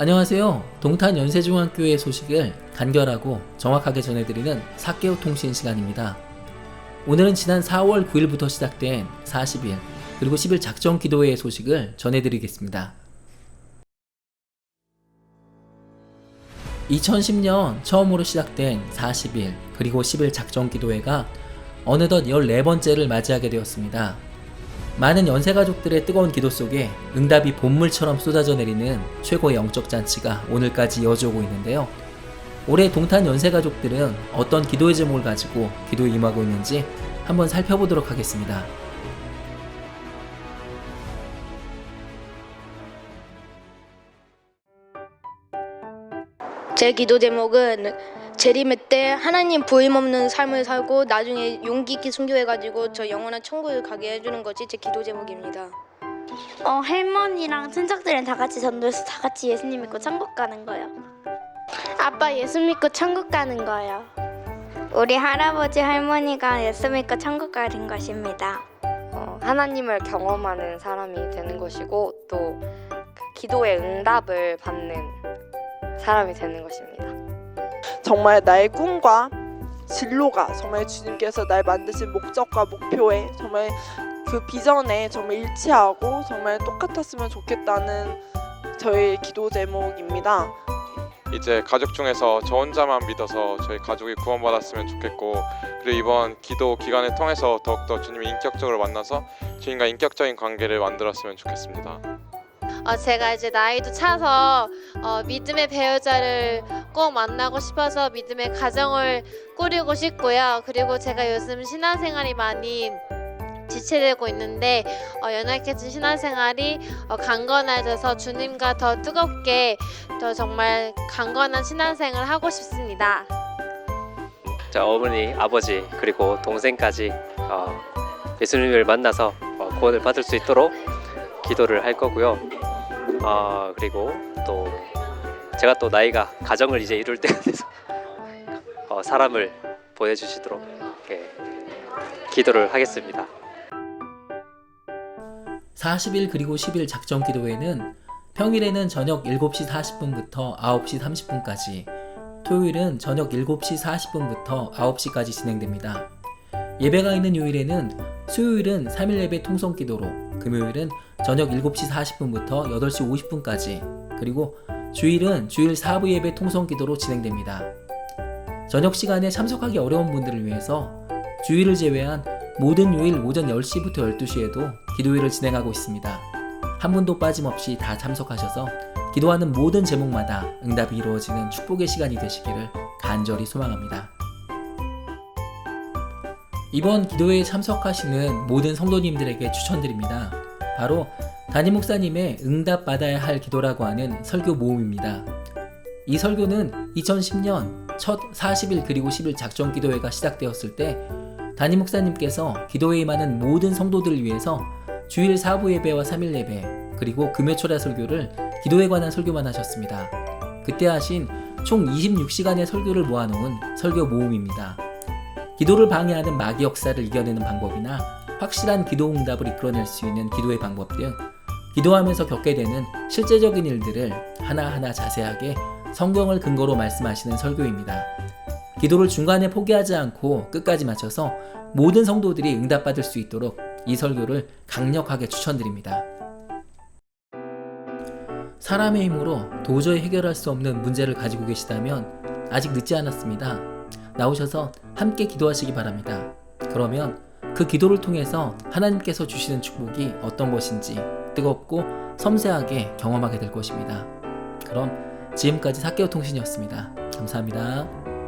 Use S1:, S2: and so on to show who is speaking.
S1: 안녕하세요. 동탄 연세중학교의 소식을 간결하고 정확하게 전해드리는 사개오 통신 시간입니다. 오늘은 지난 4월 9일부터 시작된 40일 그리고 10일 작전 기도회의 소식을 전해드리겠습니다. 2010년 처음으로 시작된 40일 그리고 10일 작전 기도회가 어느덧 14번째를 맞이하게 되었습니다. 많은 연세 가족들의 뜨거운 기도 속에 응답이 본물처럼 쏟아져 내리는 최고의 영적 잔치가 오늘까지 이어져오고 있는데요. 올해 동탄 연세 가족들은 어떤 기도의 제목을 가지고 기도에 임하고 있는지 한번 살펴보도록 하겠습니다.
S2: 제 기도 제목은 재림의 때 하나님 부임 없는 삶을 살고 나중에 용기 있게 순교해가지고 저 영원한 천국을 가게 해주는 것이 제 기도 제목입니다.
S3: 어 할머니랑 친척들이랑 다 같이 전도해서 다 같이 예수님 믿고 천국 가는 거요. 아빠 예수 믿고 천국 가는 거요. 우리 할아버지 할머니가 예수 믿고 천국 가는 것입니다.
S4: 어, 하나님을 경험하는 사람이 되는 것이고 또 그 기도의 응답을 받는 사람이 되는 것입니다.
S5: 정말 나의 꿈과 진로가 정말 주님께서 날 만드신 목적과 목표에 정말 그 비전에 정말 일치하고 정말 똑같았으면 좋겠다는 저의 기도 제목입니다.
S6: 이제 가족 중에서 저 혼자만 믿어서 저희 가족이 구원받았으면 좋겠고 그리고 이번 기도 기간을 통해서 더욱더 주님을 인격적으로 만나서 주님과 인격적인 관계를 만들었으면 좋겠습니다.
S7: 어, 제가 이제 나이도 차서 어, 믿음의 배우자를 꼭 만나고 싶어서 믿음의 가정을 꾸리고 싶고요. 그리고 제가 요즘 신앙생활이 많이 지체되고 있는데 어, 연약해진 신앙생활이 어, 강건해져서 주님과 더 뜨겁게 더 정말 강건한 신앙생활을 하고 싶습니다.
S8: 자 어머니, 아버지 그리고 동생까지 어, 예수님을 만나서 어, 구원을 받을 수 있도록 기도를 할 거고요. 어, 그리고 또 제가 또 나이가 가정을 이제 이룰 때가 돼서 어, 사람을 보내주시도록 예, 기도를 하겠습니다.
S1: 40일 그리고 10일 작전 기도회는 평일에는 저녁 7시 40분부터 9시 30분까지, 토요일은 저녁 7시 40분부터 9시까지 진행됩니다. 예배가 있는 요일에는 수요일은 3일 예배 통성 기도로, 금요일은 저녁 7시 40분부터 8시 50분까지, 그리고 주일은 주일 4부 예배 통성 기도로 진행됩니다. 저녁 시간에 참석하기 어려운 분들을 위해서 주일을 제외한 모든 요일 오전 10시부터 12시에도 기도회를 진행하고 있습니다. 한 분도 빠짐없이 다 참석하셔서 기도하는 모든 제목마다 응답이 이루어지는 축복의 시간이 되시기를 간절히 소망합니다. 이번 기도회에 참석하시는 모든 성도님들에게 추천드립니다. 바로 담임 목사님의 응답받아야 할 기도라고 하는 설교 모음입니다. 이 설교는 2010년 첫 40일 그리고 10일 작전 기도회가 시작되었을 때 담임 목사님께서 기도에 임하는 모든 성도들을 위해서 주일 4부 예배와 3일 예배 그리고 금요초라 설교를 기도에 관한 설교만 하셨습니다. 그때 하신 총 26시간의 설교를 모아놓은 설교 모음입니다. 기도를 방해하는 마귀 역사를 이겨내는 방법이나 확실한 기도 응답을 이끌어낼 수 있는 기도의 방법 등 기도하면서 겪게 되는 실제적인 일들을 하나하나 자세하게 성경을 근거로 말씀하시는 설교입니다. 기도를 중간에 포기하지 않고 끝까지 마쳐서 모든 성도들이 응답받을 수 있도록 이 설교를 강력하게 추천드립니다. 사람의 힘으로 도저히 해결할 수 없는 문제를 가지고 계시다면 아직 늦지 않았습니다. 나오셔서 함께 기도하시기 바랍니다. 그러면 그 기도를 통해서 하나님께서 주시는 축복이 어떤 것인지 뜨겁고 섬세하게 경험하게 될 것입니다. 그럼 지금까지 사개오 통신이었습니다. 감사합니다.